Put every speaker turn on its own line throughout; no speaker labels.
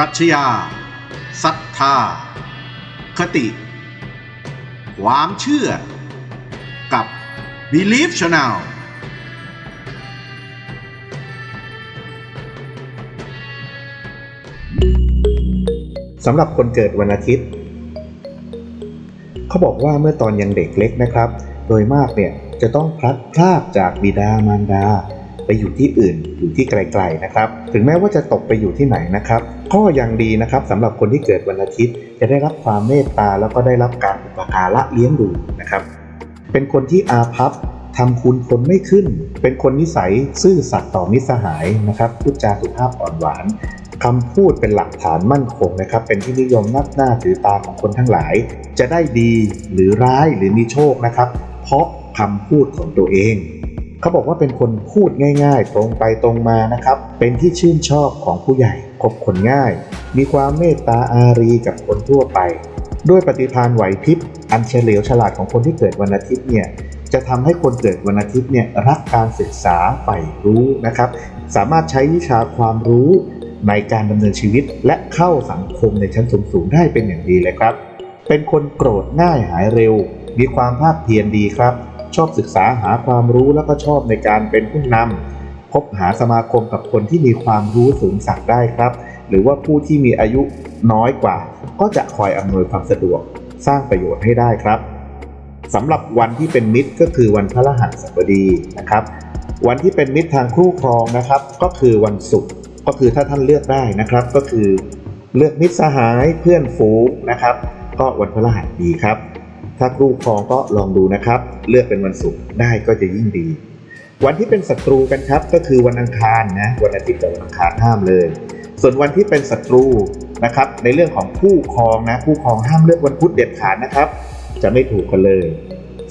ปรัชญาศรัทธา คติ ความเชื่อ กับ Belief Channel
สำหรับคนเกิดวันอาทิตย์ เขาบอกว่าเมื่อตอนยังเด็กเล็กนะครับ โดยมากเนี่ยจะต้องพลัดพรากจากบิดามารดา ไปอยู่ที่อื่นอยู่ที่ไกลๆนะครับ ถึงแม้ว่าจะตกไปอยู่ที่ไหนนะครับก็ยังดีนะครับสำหรับคนที่เกิดวันอาทิตย์ จะได้รับความเมตตาแล้วก็ได้รับการอุปการะเลี้ยงดูนะครับ เป็นคนที่อาภัพทำคุณคนไม่ขึ้น เป็นคนนิสัยซื่อสัตย์ต่อมิตรสหายนะครับพูดจาสุภาพอ่อนหวานคำพูดเป็นหลักฐานมั่นคงนะครับ เป็นที่นิยมนับหน้าถือตาของคนทั้งหลาย จะได้ดีหรือร้ายหรือมีโชคนะครับ เพราะคำพูดของตัวเอง เขาบอกว่าเป็นคนพูดง่าย ๆ ตรงไปตรงมานะครับ เป็นที่ชื่นชอบของผู้ใหญ่คบคนง่าย มีความเมตตาอารีกับคนทั่วไป ด้วยปฏิภาณไหวพริบอันเฉลียวฉลาดของคนที่เกิดวันอาทิตย์เนี่ยจะทำให้คนเกิดวันอาทิตย์เนี่ยรักการศึกษาใฝ่รู้นะครับ สามารถใช้วิชาความรู้ในการดำเนินชีวิต และเข้าสังคมในชั้นสูงๆได้เป็นอย่างดีเลยครับ เป็นคนโกรธง่ายหายเร็ว มีความภาคเพียรดีครับ ชอบศึกษาหาความรู้แล้วก็ชอบในการเป็นผู้นำคบหาสมาคมกับคนที่มีความรู้สูงสักได้ครับ หรือว่าผู้ที่มีอายุน้อยกว่า ก็จะคอยอำนวยความสะดวกสร้างประโยชน์ให้ได้ครับสำหรับวันที่เป็นมิตรก็คือวันพฤหัสบดีนะครับ วันที่เป็นมิตรทางคู่ครองนะครับ ก็คือวันศุกร์ก็คือถ้าท่านเลือกได้นะครับ ก็คือเลือกมิตรสหายเพื่อนฝูงนะครับ ก็วันพฤหัสดีครับ ถ้าคู่ครองก็ลองดูนะครับ เลือกเป็นวันศุกร์ได้ก็จะยิ่งดี วันที่เป็นศัตรูกันครับ ก็คือวันอังคารนะวันอาทิตย์กับวันอังคารห้ามเลย ส่วนวันที่เป็นศัตรูนะครับในเรื่องของคู่ครองนะคู่ครองห้ามเลือกวันพุธเด็ดขาดนะครับ จะไม่ถูกกันเลย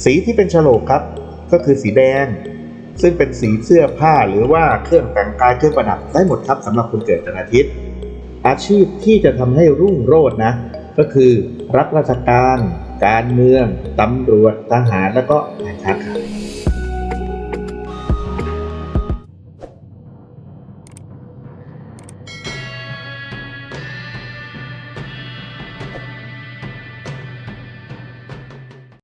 สีที่เป็นฉลกครับ ก็คือสีแดง ซึ่งเป็นสีเสื้อผ้าหรือว่าเครื่องแต่งกายเครื่องประดับได้หมดครับสำหรับคนเกิดวันอาทิตย์ อาชีพที่จะทำให้รุ่งโรจน์นะก็คือรับราชการ การเมือง ตำรวจ ทหาร แล้วก็การค้าขาย